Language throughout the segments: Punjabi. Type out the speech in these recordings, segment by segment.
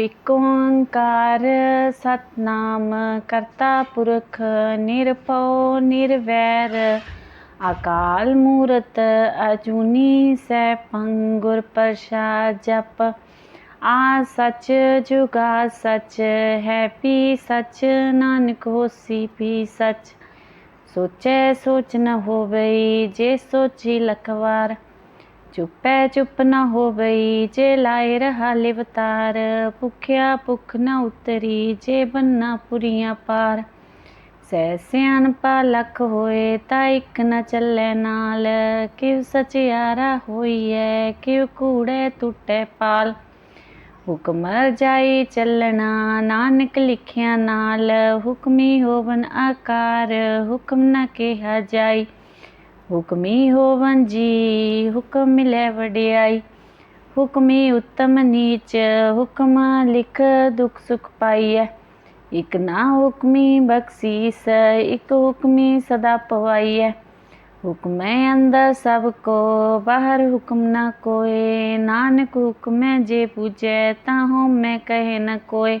ਇਕ ਓੰਕਾਰ ਸਤਨਾਮ? ਕਰਤਾ ਪੁਰਖ ਨਿਰਭਉ ਨਿਰਵੈਰ। ਅਕਾਲ ਮੂਰਤ ਅਜੂਨੀ ਸੈਭੰ ਗੁਰ ਪ੍ਰਸਾਦ ਜਪ। ਆ ਸਚ ਜੁਗਾ ਸਚ, ਹੈ ਪੀ ਸੱਚ, ਨਾਨਕ ਹੋਸੀ ਪੀ ਸਚ। ਸੋਚੈ ਸੋਚ ਨ ਹੋਵਈ, ਜੇ ਸੋਚੀ ਲਖਵਾਰ। ਚੁੱਪੈ ਚੁੱਪ ਨਾ ਹੋਵਈ, ਜੇ ਲਾਇ ਰਹਾ ਲਿਵਤਾਰ ਭੁਖਿਆ ਭੁਖ ਨਾ ਉਤਰੀ, ਜੇ ਬੰਨਾ ਪੁਰੀਆਂ ਪਾਰ। ਸਹਿ ਸਿਆਣਪਾ ਲਖ ਹੋਏ, ਤਾਂ ਇੱਕ ਨਾ ਚੱਲੈ ਨਾਲ। ਕਿਵ ਸਚਿਆਰਾ ਹੋਈਐ, ਕਿਵ ਕੂੜੈ ਟੁੱਟੈ ਪਾਲ। ਹੁਕਮ ਜਾਈ ਚੱਲਣਾ, ਨਾਨਕ ਲਿਖਿਆ ਨਾਲ। ਹੁਕਮੀ ਹੋਵਨ ਆਕਾਰ, ਹੁਕਮ ਨਾ ਕਿਹਾ ਜਾਈ। ਹੁਕਮੀ ਹੋਵਨ ਜੀ, ਹੁਕਮ ਮਿਲੈ ਵਡਿਆਈ। ਹੁਕਮੀ ਉਤਮ ਨੀਚ, ਹੁਕਮ ਲਿਖ ਦੁਖ ਸੁਖ ਪਾਈਐ। ਇਕ ਨਾ ਹੁਕਮੀ ਬਖਸ਼ੀਸ, ਇਕ ਹੁਕਮੀ ਸਦਾ ਪਵਾਈਐ। ਹੁਕਮੈ ਅੰਦਰ ਸਭ ਕੋ, ਬਾਹਰ ਹੁਕਮ ਨਾ ਕੋਏ। ਨਾਨਕ ਹੁਕਮੈ ਜੇ ਪੂਜੈ, ਤਾਂ ਹਉਮੈ ਕਹੇ ਨ ਕੋਏ।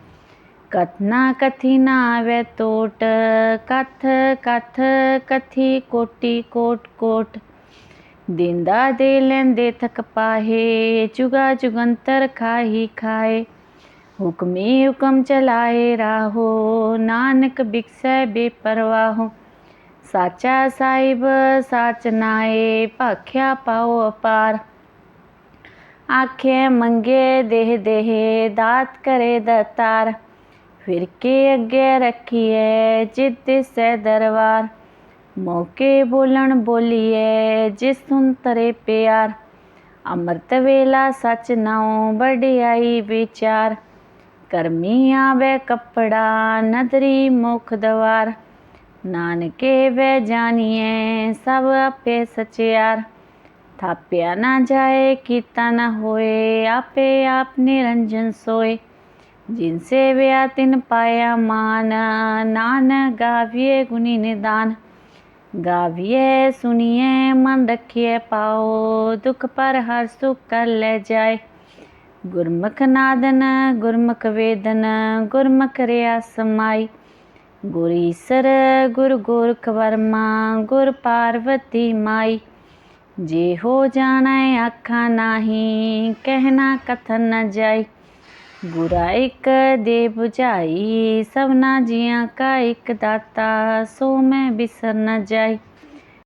ਕਥਨਾ ਕਥੀ ਨਾ ਆਵੇ ਟੋਟ ਕਥ ਕਥ ਕਥੀ ਕੋਟੀ ਕੋਟ ਕੋਟ ਦਿੰਦਾ ਦੇ ਲੈਂਦੇ ਥਕ ਪਾਹੇ ਜੁਗਾ ਜੁਗੰਤਰ ਖਾਹੀ ਖਾਏ ਹੁਕਮੀ ਹੁਕਮ ਚਲਾਏ ਰਾਹੋ ਨਾਨਕ ਬਿਕਸੈ ਬੇਪਰਵਾਹੋ ਸਾਚਾ ਸਾਹਿਬ ਸਾਚ ਨਾਏ ਭਾਖਿਆ ਪਾਉ ਅਪਾਰ ਆਖੇ ਮੰਗੇ ਦੇਹ ਦੇਹ ਦਾਤ ਕਰੇ ਦਤਾਰ ਫਿਰ ਕੇ ਅੱਗੇ ਰੱਖੀਏ ਜਿਤ ਦਿਸੈ ਦਰਬਾਰ। ਮੌਕੇ ਬੋਲਣ ਬੋਲੀਏ ਜਿਸ ਸੁਨ ਤਰੇ ਪਿਆਰ। ਅੰਮ੍ਰਿਤ ਵੇਲਾ ਸਚ ਨਾਉ ਵਡਿਆਈ ਵਿਚਾਰ। ਕਰਮੀ ਆਵੇ ਕੱਪੜਾ ਨਦਰੀ ਮੁਖ ਦਵਾਰ। ਨਾਨਕੇ ਵੇ ਜਾਣੀਏ ਸਭ ਆਪੇ ਸਚਿਆਰ। ਥਾਪਿਆ ਨਾ ਜਾਏ ਕੀਤਾ ਨਾ ਹੋਏ, ਆਪੇ ਆਪ ਨਿਰੰਜਨ ਸੋਏ। ਜਿਨ ਸੇਵਿਆ ਤਿਨ ਪਾਇਆ ਮਾਨ ਨਾਨ ਗਾਵੀਏ ਗੁਣੀ ਨਿਦਾਨ। ਗਾਵੀਏ ਸੁਣੀਏ ਮਨ ਰਖੀਏ ਪਾਓ, ਦੁਖ ਪਰ ਹਰ ਸੁਖ ਕਰ ਲੈ ਜਾਏ। ਗੁਰਮੁਖ ਨਾਦਨ, ਗੁਰਮੁਖ ਵੇਦਨ, ਗੁਰਮੁਖ ਰਿਆ ਸਮਾਈ। ਗੁਰ ਈਸਰ, ਗੁਰ ਗੋਰਖ ਵਰਮਾ, ਗੁਰ ਪਾਰਵਤੀ ਮਾਈ। ਜੇ ਹੋ ਜਾਣੈ ਆਖਾਂ ਨਾਹੀ, ਕਹਿਣਾ ਕਥਨ ਨ ਜਾਈ। ਗੁਰਾ ਇੱਕ ਦੇ 부ਝਾਈ ਸਭਨਾ ਜੀਆਂ ਕਾ ਇੱਕ ਦਾਤਾ, ਸੋ ਮੈਂ ਬਿਸਰ ਨ ਜਾਈ।